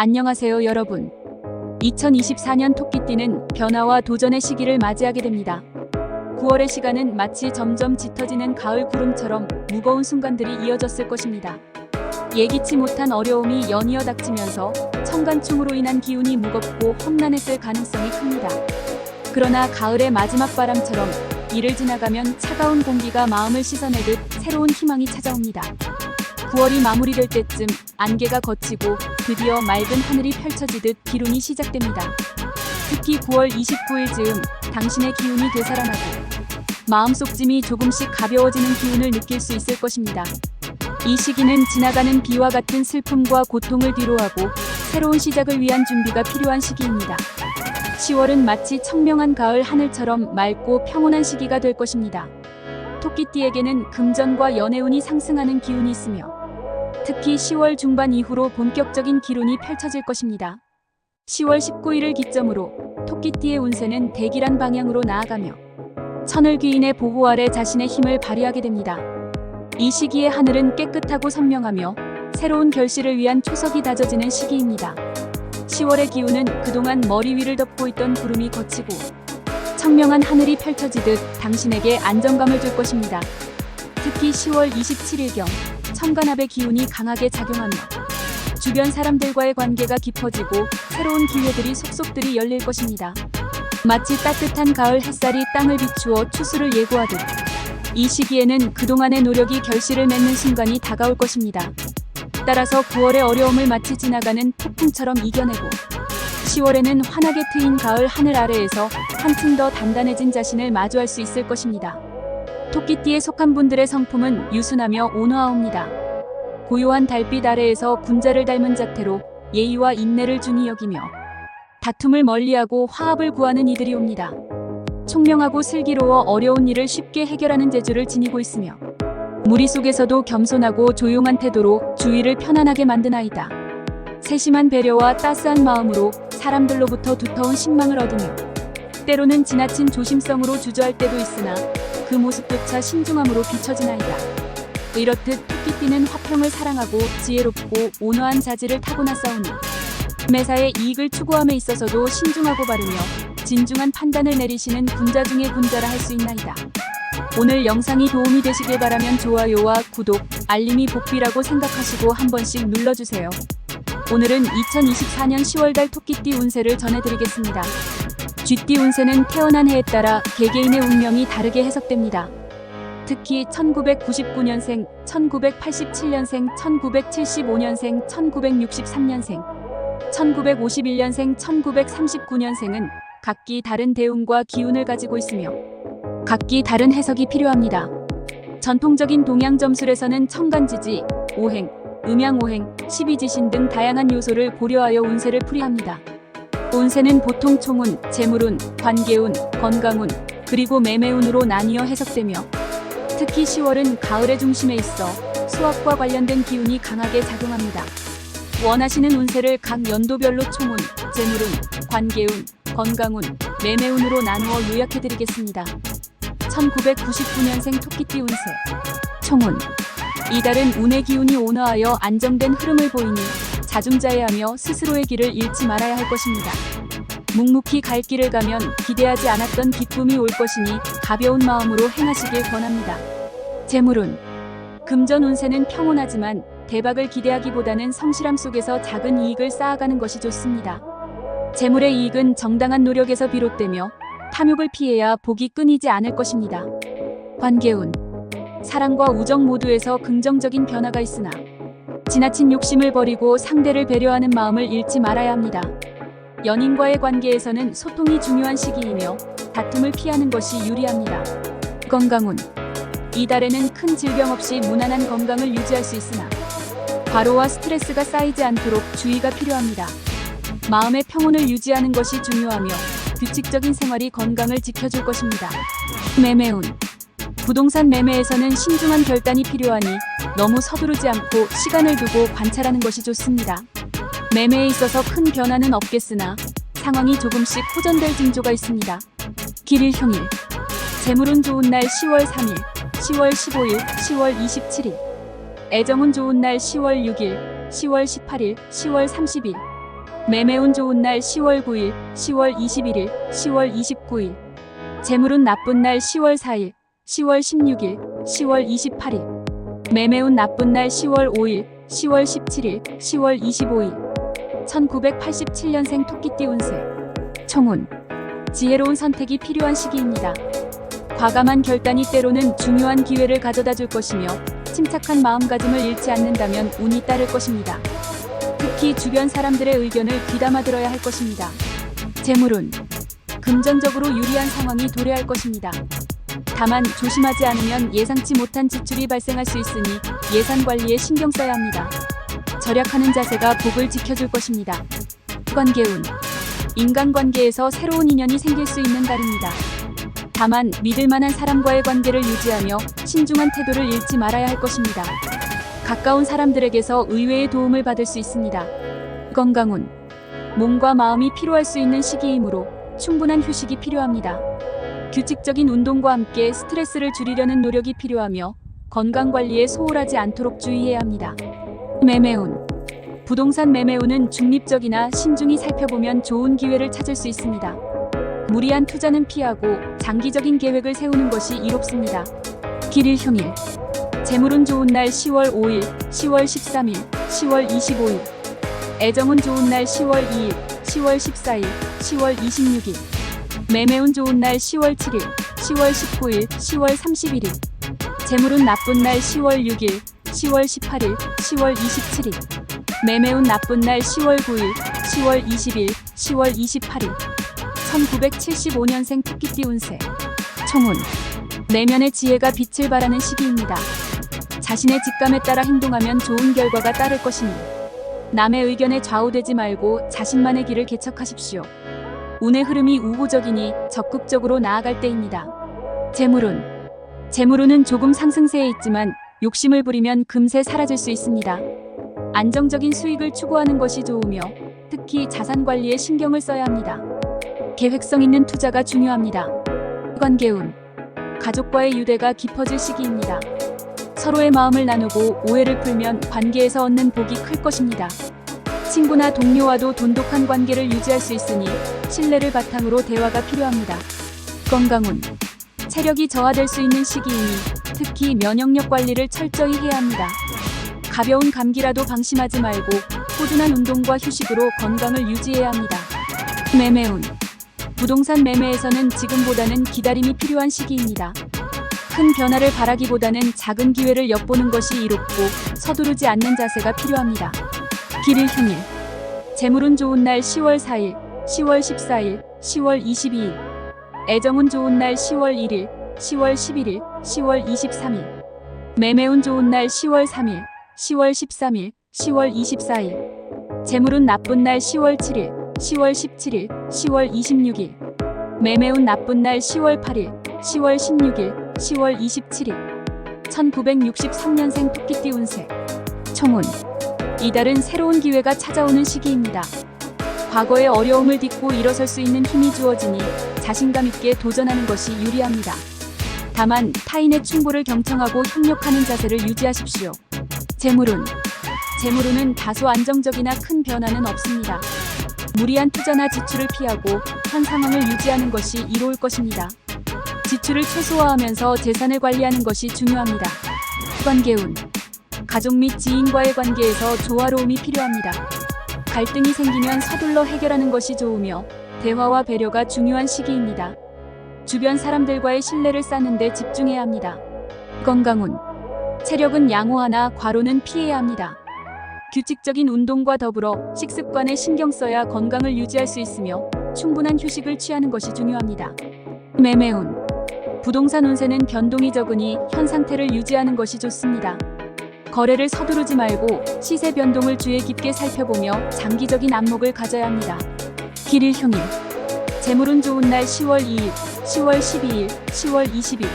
안녕하세요, 여러분. 2024년 토끼띠는 변화와 도전의 시기를 맞이하게 됩니다. 9월의 시간은 마치 점점 짙어지는 가을 구름처럼 무거운 순간들이 이어졌을 것입니다. 예기치 못한 어려움이 연이어 닥치면서 청간충으로 인한 기운이 무겁고 험난했을 가능성이 큽니다. 그러나 가을의 마지막 바람처럼 이를 지나가면 차가운 공기가 마음을 씻어내듯 새로운 희망이 찾아옵니다. 9월이 마무리될 때쯤 안개가 걷히고 드디어 맑은 하늘이 펼쳐지듯 기ลุ้이 시작됩니다. 특히 9월 29일 즈음 당신의 기운이 되살아나고 마음속 짐이 조금씩 가벼워지는 기운을 느낄 수 있을 것입니다. 이 시기는 지나가는 비와 같은 슬픔과 고통을 뒤로하고 새로운 시작을 위한 준비가 필요한 시기입니다. 10월은 마치 청명한 가을 하늘처럼 맑고 평온한 시기가 될 것입니다. 토끼띠에게는 금전과 연애운이 상승하는 기운이 있으며 특히 10월 중반 이후로 본격적인 기운이 펼쳐질 것입니다. 10월 19일을 기점으로 토끼띠의 운세는 대기란 방향으로 나아가며 천을 귀인의 보호 아래 자신의 힘을 발휘하게 됩니다. 이 시기에 하늘은 깨끗하고 선명하며 새로운 결실을 위한 초석이 다져지는 시기입니다. 10월의 기운은 그동안 머리 위를 덮고 있던 구름이 걷히고 청명한 하늘이 펼쳐지듯 당신에게 안정감을 줄 것입니다. 특히 10월 27일경 천간압의 기운이 강하게 작용하며 주변 사람들과의 관계가 깊어지고 새로운 기회들이 속속들이 열릴 것입니다. 마치 따뜻한 가을 햇살이 땅을 비추어 추수를 예고하듯 이 시기에는 그동안의 노력이 결실을 맺는 순간이 다가올 것입니다. 따라서 9월의 어려움을 마치 지나가는 폭풍처럼 이겨내고 10월에는 환하게 트인 가을 하늘 아래에서 한층 더 단단해진 자신을 마주할 수 있을 것입니다. 토끼띠에 속한 분들의 성품은 유순하며 온화합니다. 고요한 달빛 아래에서 군자를 닮은 자태로 예의와 인내를 중히 여기며 다툼을 멀리하고 화합을 구하는 이들이 옵니다. 총명하고 슬기로워 어려운 일을 쉽게 해결하는 재주를 지니고 있으며 무리 속에서도 겸손하고 조용한 태도로 주위를 편안하게 만든 아이다. 세심한 배려와 따스한 마음으로 사람들로부터 두터운 신망을 얻으며 때로는 지나친 조심성으로 주저할 때도 있으나 그 모습조차 신중함으로 비춰진 아이다. 이렇듯 토끼띠는 화평을 사랑하고 지혜롭고 온화한 자질을 타고났사오니 매사에 이익을 추구함에 있어서도 신중하고 바르며 진중한 판단을 내리시는 군자 중의 군자라 할 수 있나이다. 오늘 영상이 도움이 되시길 바라면 좋아요와 구독, 알림이 복비라고 생각하시고 한 번씩 눌러주세요. 오늘은 2024년 10월달 토끼띠 운세를 전해드리겠습니다. 쥐띠 운세는 태어난 해에 따라 개개인의 운명이 다르게 해석됩니다. 특히 1999년생, 1987년생, 1975년생, 1963년생, 1951년생, 1939년생은 각기 다른 대운과 기운을 가지고 있으며 각기 다른 해석이 필요합니다. 전통적인 동양 점술에서는 청간지지, 오행, 음양오행, 십이지신 등 다양한 요소를 고려하여 운세를 풀이합니다. 운세는 보통 총운, 재물운, 관계운, 건강운, 그리고 매매운으로 나뉘어 해석되며 특히 10월은 가을의 중심에 있어 수학과 관련된 기운이 강하게 작용합니다. 원하시는 운세를 각 연도별로 총운, 재물운, 관계운, 건강운, 매매운으로 나누어 요약해드리겠습니다. 1999년생 토끼띠 운세 총운 이달은 운의 기운이 온화하여 안정된 흐름을 보이니 자중자애하며 스스로의 길을 잃지 말아야 할 것입니다. 묵묵히 갈 길을 가면 기대하지 않았던 기쁨이 올 것이니 가벼운 마음으로 행하시길 권합니다. 재물운 금전 운세는 평온하지만 대박을 기대하기보다는 성실함 속에서 작은 이익을 쌓아가는 것이 좋습니다. 재물의 이익은 정당한 노력에서 비롯되며 탐욕을 피해야 복이 끊이지 않을 것입니다. 관계운 사랑과 우정 모두에서 긍정적인 변화가 있으나 지나친 욕심을 버리고 상대를 배려하는 마음을 잃지 말아야 합니다. 연인과의 관계에서는 소통이 중요한 시기이며 다툼을 피하는 것이 유리합니다. 건강운 이달에는 큰 질병 없이 무난한 건강을 유지할 수 있으나 과로와 스트레스가 쌓이지 않도록 주의가 필요합니다. 마음의 평온을 유지하는 것이 중요하며 규칙적인 생활이 건강을 지켜줄 것입니다. 매매운 부동산 매매에서는 신중한 결단이 필요하니 너무 서두르지 않고 시간을 두고 관찰하는 것이 좋습니다. 매매에 있어서 큰 변화는 없겠으나 상황이 조금씩 호전될 징조가 있습니다. 길일 형일 재물운 좋은 날 10월 3일, 10월 15일, 10월 27일 애정운 좋은 날 10월 6일, 10월 18일, 10월 30일 매매운 좋은 날 10월 9일, 10월 21일, 10월 29일. 재물운 나쁜 날 10월 4일, 10월 16일, 10월 28일. 매매운 나쁜 날 10월 5일, 10월 17일, 10월 25일. 1987년생 토끼띠 운세. 총운. 지혜로운 선택이 필요한 시기입니다. 과감한 결단이 때로는 중요한 기회를 가져다 줄 것이며 침착한 마음가짐을 잃지 않는다면 운이 따를 것입니다. 특히 주변 사람들의 의견을 귀담아 들어야 할 것입니다. 재물운. 금전적으로 유리한 상황이 도래할 것입니다. 다만 조심하지 않으면 예상치 못한 지출이 발생할 수 있으니 예산 관리에 신경 써야 합니다. 절약하는 자세가 복을 지켜줄 것입니다. 관계운. 인간관계에서 새로운 인연이 생길 수 있는 달입니다. 다만 믿을 만한 사람과의 관계를 유지하며 신중한 태도를 잃지 말아야 할 것입니다. 가까운 사람들에게서 의외의 도움을 받을 수 있습니다. 건강운. 몸과 마음이 피로할 수 있는 시기이므로 충분한 휴식이 필요합니다. 규칙적인 운동과 함께 스트레스를 줄이려는 노력이 필요하며 건강 관리에 소홀하지 않도록 주의해야 합니다. 매매운. 부동산 매매운은 중립적이나 신중히 살펴보면 좋은 기회를 찾을 수 있습니다. 무리한 투자는 피하고 장기적인 계획을 세우는 것이 이롭습니다. 길일 흉일. 재물운 좋은 날 10월 5일, 10월 13일, 10월 25일. 애정은 좋은 날 10월 2일, 10월 14일, 10월 26일. 매매운 좋은 날 10월 7일, 10월 19일, 10월 31일. 재물운 나쁜 날 10월 6일, 10월 18일, 10월 27일. 매매운 나쁜 날 10월 9일, 10월 20일, 10월 28일. 1975년생 토끼띠 운세. 총운. 내면의 지혜가 빛을 발하는 시기입니다. 자신의 직감에 따라 행동하면 좋은 결과가 따를 것이니 남의 의견에 좌우되지 말고 자신만의 길을 개척하십시오. 운의 흐름이 우호적이니 적극적으로 나아갈 때입니다. 재물운. 재물운은 조금 상승세에 있지만 욕심을 부리면 금세 사라질 수 있습니다. 안정적인 수익을 추구하는 것이 좋으며 특히 자산 관리에 신경을 써야 합니다. 계획성 있는 투자가 중요합니다. 관계운. 가족과의 유대가 깊어질 시기입니다. 서로의 마음을 나누고 오해를 풀면 관계에서 얻는 복이 클 것입니다. 친구나 동료와도 돈독한 관계를 유지할 수 있으니 신뢰를 바탕으로 대화가 필요합니다. 건강운. 체력이 저하될 수 있는 시기이니 특히 면역력 관리를 철저히 해야 합니다. 가벼운 감기라도 방심하지 말고 꾸준한 운동과 휴식으로 건강을 유지해야 합니다. 매매운. 부동산 매매에서는 지금보다는 기다림이 필요한 시기입니다. 큰 변화를 바라기보다는 작은 기회를 엿보는 것이 이롭고 서두르지 않는 자세가 필요합니다. 길일 흉일. 재물운 좋은 날 10월 4일, 10월 14일, 10월 22일. 애정운 좋은 날 10월 1일, 10월 11일, 10월 23일. 매매운 좋은 날 10월 3일, 10월 13일, 10월 24일. 재물운 나쁜 날 10월 7일, 10월 17일, 10월 26일. 매매운 나쁜 날 10월 8일, 10월 16일, 10월 27일. 1963년생 토끼띠 운세. 총운. 이달은 새로운 기회가 찾아오는 시기입니다. 과거의 어려움을 딛고 일어설 수 있는 힘이 주어지니 자신감 있게 도전하는 것이 유리합니다. 다만 타인의 충고를 경청하고 협력하는 자세를 유지하십시오. 재물운. 재물운은 다소 안정적이나 큰 변화는 없습니다. 무리한 투자나 지출을 피하고 현 상황을 유지하는 것이 이로울 것입니다. 지출을 최소화하면서 재산을 관리하는 것이 중요합니다. 관계운. 가족 및 지인과의 관계에서 조화로움이 필요합니다. 갈등이 생기면 서둘러 해결하는 것이 좋으며 대화와 배려가 중요한 시기입니다. 주변 사람들과의 신뢰를 쌓는 데 집중해야 합니다. 건강운. 체력은 양호하나 과로는 피해야 합니다. 규칙적인 운동과 더불어 식습관에 신경 써야 건강을 유지할 수 있으며 충분한 휴식을 취하는 것이 중요합니다. 매매운. 부동산 운세는 변동이 적으니 현 상태를 유지하는 것이 좋습니다. 거래를 서두르지 말고 시세 변동을 주의 깊게 살펴보며 장기적인 안목을 가져야 합니다. 길일 흉일. 재물운 좋은 날 10월 2일, 10월 12일, 10월 20일.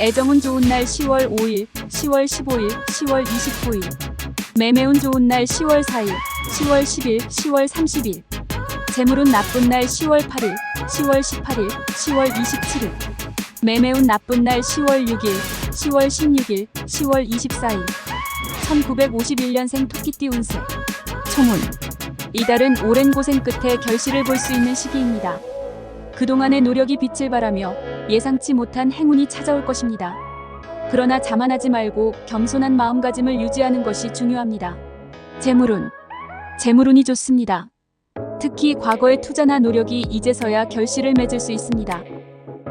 애정운 좋은 날 10월 5일, 10월 15일, 10월 29일. 매매운 좋은 날 10월 4일, 10월 10일, 10월 30일. 재물운 나쁜 날 10월 8일, 10월 18일, 10월 27일. 매매운 나쁜 날 10월 6일, 10월 16일, 10월 24일. 1951년생 토끼띠 운세. 총운. 이달은 오랜 고생 끝에 결실을 볼 수 있는 시기입니다. 그동안의 노력이 빛을 발하며 예상치 못한 행운이 찾아올 것입니다. 그러나 자만하지 말고 겸손한 마음가짐을 유지하는 것이 중요합니다. 재물운. 재물운이 좋습니다. 특히 과거의 투자나 노력이 이제서야 결실을 맺을 수 있습니다.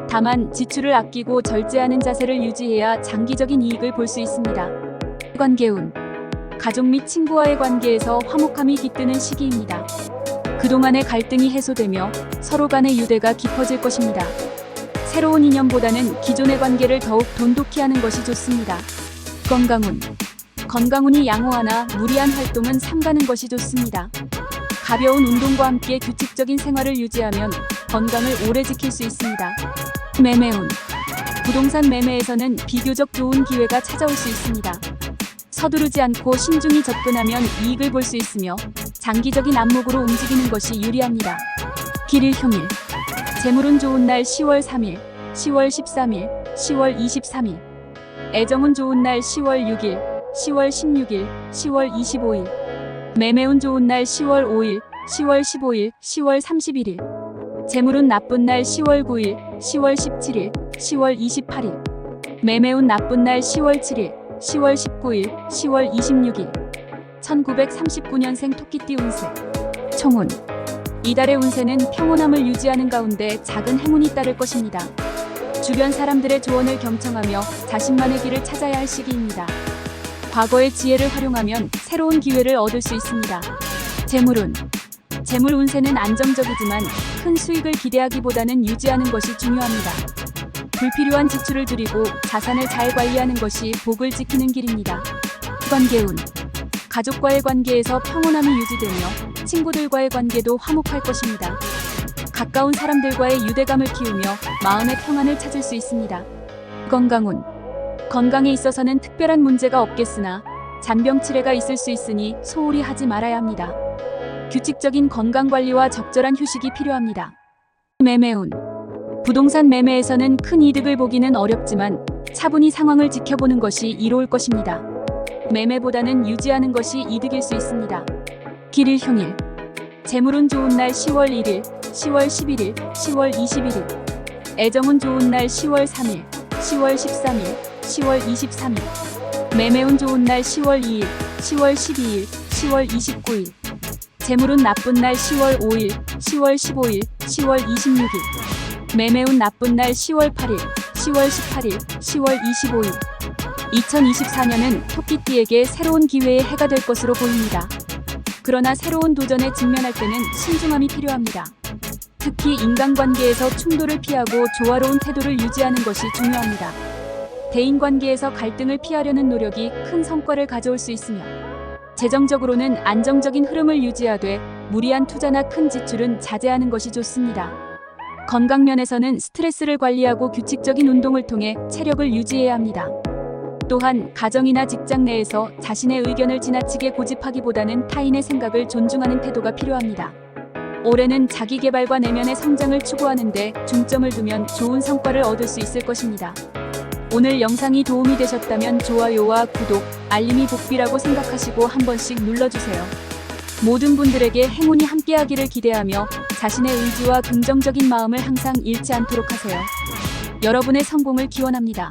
다만 지출을 아끼고 절제하는 자세를 유지해야 장기적인 이익을 볼 수 있습니다. 관계운. 가족 및 친구와의 관계에서 화목함이 깃드는 시기입니다. 그동안의 갈등이 해소되며 서로 간의 유대가 깊어질 것입니다. 새로운 인연보다는 기존의 관계를 더욱 돈독히 하는 것이 좋습니다. 건강운. 건강운이 양호하나 무리한 활동은 삼가는 것이 좋습니다. 가벼운 운동과 함께 규칙적인 생활을 유지하면 건강을 오래 지킬 수 있습니다. 매매운. 부동산 매매에서는 비교적 좋은 기회가 찾아올 수 있습니다. 서두르지 않고 신중히 접근하면 이익을 볼 수 있으며 장기적인 안목으로 움직이는 것이 유리합니다. 길일 휴일. 재물운 좋은 날 10월 3일, 10월 13일, 10월 23일. 애정운 좋은 날 10월 6일, 10월 16일, 10월 25일. 매매운 좋은 날 10월 5일, 10월 15일, 10월 31일. 재물운 나쁜 날 10월 9일, 10월 17일, 10월 28일. 매매운 나쁜 날 10월 7일, 10월 19일, 10월 26일. 1939년생 토끼띠 운세. 총운. 이달의 운세는 평온함을 유지하는 가운데 작은 행운이 따를 것입니다. 주변 사람들의 조언을 경청하며 자신만의 길을 찾아야 할 시기입니다. 과거의 지혜를 활용하면 새로운 기회를 얻을 수 있습니다. 재물운. 재물 운세는 안정적이지만 큰 수익을 기대하기보다는 유지하는 것이 중요합니다. 불필요한 지출을 줄이고 자산을 잘 관리하는 것이 복을 지키는 길입니다. 관계운. 가족과의 관계에서 평온함이 유지되며 친구들과의 관계도 화목할 것입니다. 가까운 사람들과의 유대감을 키우며 마음의 평안을 찾을 수 있습니다. 건강운. 건강에 있어서는 특별한 문제가 없겠으나 잔병 치레가 있을 수 있으니 소홀히 하지 말아야 합니다. 규칙적인 건강 관리와 적절한 휴식이 필요합니다. 매매운. 부동산 매매에서는 큰 이득을 보기는 어렵지만 차분히 상황을 지켜보는 것이 이로울 것입니다. 매매보다는 유지하는 것이 이득일 수 있습니다. 길일 휴일. 재물운 좋은 날 10월 1일, 10월 11일, 10월 21일. 애정운 좋은 날 10월 3일, 10월 13일, 10월 23일. 매매운 좋은 날 10월 2일, 10월 12일, 10월 29일. 재물운 나쁜 날 10월 5일, 10월 15일, 10월 26일. 매매운 나쁜 날 10월 8일, 10월 18일, 10월 25일. 2024년은 토끼띠에게 새로운 기회의 해가 될 것으로 보입니다. 그러나 새로운 도전에 직면할 때는 신중함이 필요합니다. 특히 인간관계에서 충돌을 피하고 조화로운 태도를 유지하는 것이 중요합니다. 대인 관계에서 갈등을 피하려는 노력이 큰 성과를 가져올 수 있으며 재정적으로는 안정적인 흐름을 유지하되 무리한 투자나 큰 지출은 자제하는 것이 좋습니다. 건강 면에서는 스트레스를 관리하고 규칙적인 운동을 통해 체력을 유지해야 합니다. 또한 가정이나 직장 내에서 자신의 의견을 지나치게 고집하기보다는 타인의 생각을 존중하는 태도가 필요합니다. 올해는 자기 개발과 내면의 성장을 추구하는데 중점을 두면 좋은 성과를 얻을 수 있을 것입니다. 오늘 영상이 도움이 되셨다면 좋아요와 구독, 알림이 복비라고 생각하시고 한 번씩 눌러주세요. 모든 분들에게 행운이 함께하기를 기대하며 자신의 의지와 긍정적인 마음을 항상 잃지 않도록 하세요. 여러분의 성공을 기원합니다.